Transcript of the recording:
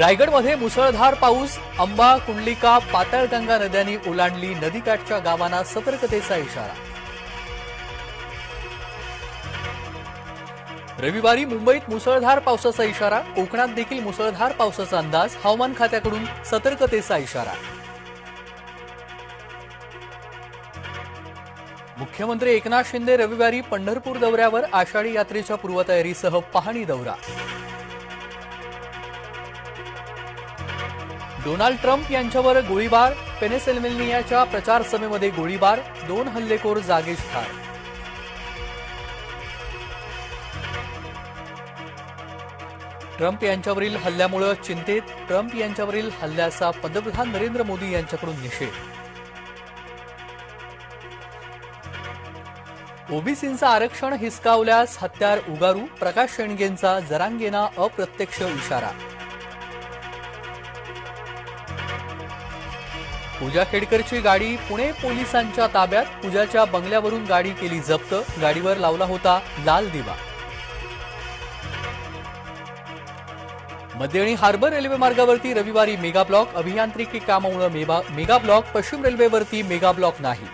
रायगडमध्ये मुसळधार पाऊस अंबा कुंडलिका पाताळगंगा नद्यांनी ओलांडली नदीकाठच्या गावांना सतर्कतेचा इशारा. रविवारी मुंबईत मुसळधार पावसाचा इशारा कोकणात देखील मुसळधार पावसाचा अंदाज हवामान खात्याकडून सतर्कतेचा इशारा. मुख्यमंत्री एकनाथ शिंदे रविवारी पंढरपूर दौऱ्यावर आषाढी यात्रेच्या पूर्वतयारीसह पाहणी दौरा. डोनाल्ड ट्रम्प यांच्यावर गोळीबार पेनेसेल्मेनियाच्या प्रचार सभेमध्ये गोळीबार दोन हल्लेखोर जागेश ठार. ट्रम्प यांच्यावरील हल्ल्यामुळे चिंतेत ट्रम्प यांच्यावरील हल्ल्याचा पंतप्रधान नरेंद्र मोदी यांच्याकडून निषेध. ओबीसींचं आरक्षण हिसकावल्यास हत्यार उगारू प्रकाश शेणगेंचा जरांगेना अप्रत्यक्ष इशारा. पूजा खेडकरची गाडी पुणे पोलिसांच्या ताब्यात. पूजाच्या बंगल्यावरून गाडी केली जप्त. गाडीवर लावला होता लाल दिवा. मध्य आणि हार्बर रेल्वे मार्गावरती रविवारी मेगा ब्लॉक अभियांत्रिकी कामामुळे मेगा ब्लॉक पश्चिम रेल्वेवरती मेगा ब्लॉक नाही.